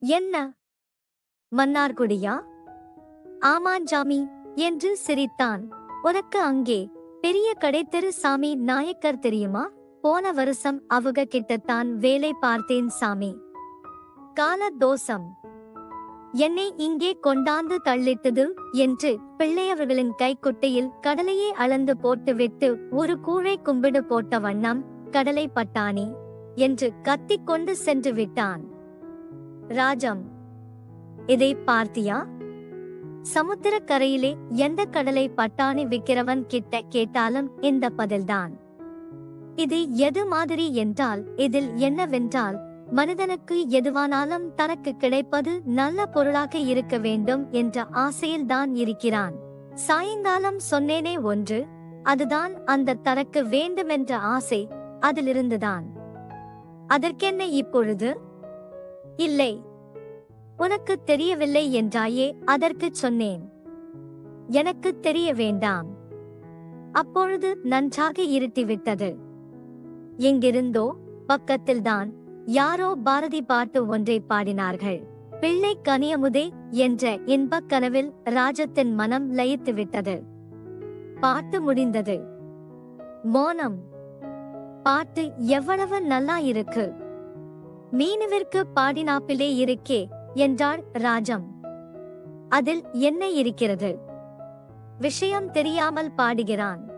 என்ன? மன்னார்குடியா ஆமாஞ்சாமி என்று சிரித்தான். உனக்கு அங்கே பெரிய கடைத்தெரு சாமி நாயக்கர் தெரியுமா? போன வருஷம் அவங்க கிட்டத்தான் வேலை பார்த்தேன் சாமி. கால தோஷம். என்னை இங்கே கொண்டாந்து தள்ளிட்டது என்று பிள்ளையவர்களின் கைக்குட்டையில் கடலையே அளந்து போட்டுவிட்டு ஒரு கூழை கும்பிடு போட்ட வண்ணம் கடலை பட்டாணி என்று கத்திக்கொண்டு சென்று விட்டான். ராஜம். இதை பார்த்தியா? சமுத்திரக்கரையிலே எந்த கடலை பட்டாணி விக்கிறவன் கிட்ட கேட்டாலும் இந்த பதில்தான். இது எது மாதிரி என்றால் இதில் என்னவென்றால் மனிதனுக்கு எதுவானாலும் தனக்கு கிடைப்பது நல்ல பொருளாக இருக்க வேண்டும் என்ற ஆசையில்தான் இருக்கிறான். சாயங்காலம் சொன்னேனே ஒன்று அதுதான் அந்த தனக்கு வேண்டுமென்ற ஆசை அதிலிருந்துதான். அதற்கென்ன இப்பொழுது? இல்லை. உனக்கு தெரியவில்லை என்றாயே அதற்குச் சொன்னேன். எனக்கு தெரிய வேண்டாம். அப்பொழுது நன்றாக இருட்டிவிட்டது. எங்கிருந்தோ பக்கத்தில்தான் யாரோ பாரதி பாட்டு ஒன்றை பாடினார்கள். பிள்ளை கனியமுதே என்ற இன்பக் கனவில் ராஜத்தின் மனம் லயித்து விட்டது பாட்டு முடிந்தது. மோனம். பாட்டு எவ்வளவு நல்லா இருக்கு மீனுவிற்கு பாடினாப்பிலே இருக்கே என்றாள் ராஜம். அதில் என்ன இருக்கிறது? விஷயம் தெரியாமல் பாடுகிறான்.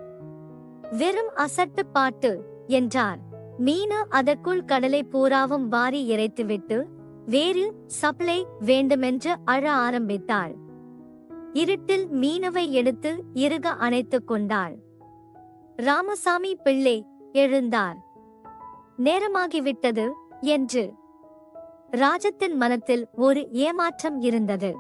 வெறும் அசட்டு பாட்டு என்றார். மீனு அதற்குள் கடலை பூராவும் வாரி இறைத்துவிட்டு வேறு சப்ளை வேண்டுமென்று அழ ஆரம்பித்தாள். இருட்டில் மீனவை எடுத்து இறுக அணைத்துக் கொண்டாள். ராமசாமி பிள்ளை எழுந்தார். நேரமாகிவிட்டது என்று. ராஜத்தின் மனத்தில் ஒரு ஏமாற்றம் இருந்தது.